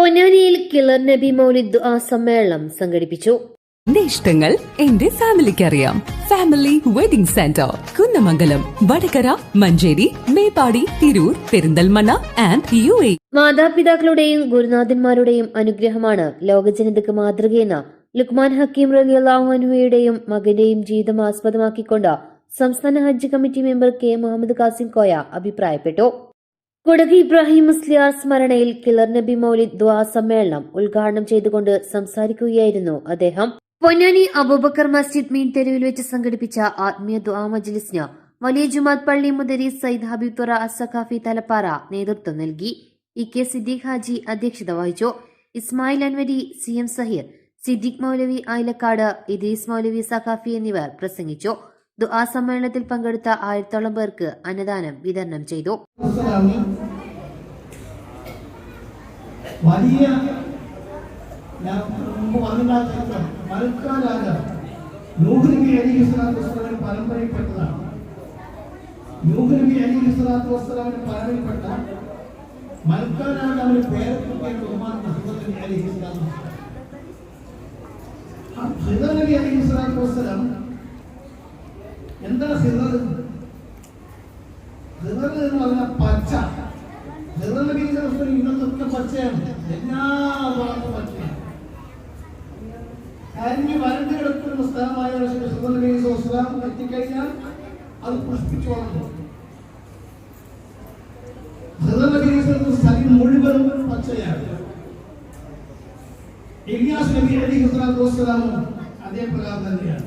പൊന്നാനിയിൽ കിളർ നബി മൗലിദ് ദുആ സമ്മേളനം സംഘടിപ്പിച്ചു. എന്റെ ഇഷ്ടങ്ങൾ എന്റെ ഫാമിലിക്ക് അറിയാം. Family wedding centre Kunnamangalam Vadakara Manjeri Meppadi Tirur Perinthalmanna and U A. മാതാപിതാക്കളുടെയും ഗുരുനാഥന്മാരുടെയും അനുഗ്രഹമാണ് ലോകജനതയ്ക്ക് മാതൃകയെന്ന ലുക്മാൻ ഹക്കീം റലിയുടെയും മകന്റെയും ജീവിതം ആസ്പദമാക്കിക്കൊണ്ട് സംസ്ഥാന ഹജ്ജ് committee member K Muhammad Kasim Koya അഭിപ്രായപ്പെട്ടു. കുടക് ഇബ്രാഹിം മുസ്ലിയാർ സ്മരണയിൽ കിളർ നബി മൗലിദ് ദ്വാ സമ്മേളനം ഉദ്ഘാടനം ചെയ്തുകൊണ്ട് സംസാരിക്കുകയായിരുന്നു അദ്ദേഹം. പൊന്നാനി അബൂബക്കർ മസ്ജിദ് മീൻ തെരുവിൽ വെച്ച് സംഘടിപ്പിച്ച ആത്മീയ ദ്വാ മജ്ലിസിന് വലിയ ജുമാത് പള്ളി മുദരി സയ്യിദ് ഹബീബ് തുറ അസഖാഫി തലപ്പാറ നേതൃത്വം നൽകി. ഇ കെ സിദ്ദീഖ് ഹാജി അധ്യക്ഷത വഹിച്ചു. ഇസ്മായിൽ അൻവരി സി എം സഹീർ സിദ്ദീഖ് മൗലവി ആയിലക്കാട് ഇദീസ് മൗലവി സഖാഫി എന്നിവർ പ്രസംഗിച്ചു. ദുആ സമ്മേളനത്തിൽ പങ്കെടുത്ത ആയിരത്തോളം പേർക്ക് അന്നദാനം വിതരണം ചെയ്തു. വലിയ പരമ്പരയിൽപ്പെട്ടതാണ്. പരമ്പരയിൽപ്പെട്ട മൽക്കാ രാജാവിന് പേരക്കുട്ടിയെ ബഹുമാനം നബി അലി സ്വലാത്തു എന്താണ് ഹിദർ ഹിദർ എന്ന് പറഞ്ഞാൽ പച്ച. നബിയുടെ റസൂൽ ഇന്നത്തൊക്കെ പച്ചയാണ്. എല്ലാ ഭാഗത്തും പച്ചയാണ്. കരിഞ്ഞ് വരണ്ട് കിടക്കുന്ന സ്ഥലമായ സിറർ സ്വലാം എത്തിക്കഴിഞ്ഞാൽ അത് പുഷ്പിച്ചു നബി സ്ഥലം മുഴുവനും പച്ചയാണ്. ഇലിയാസ് നബി അലി അതേ പ്രകാരം തന്നെയാണ്.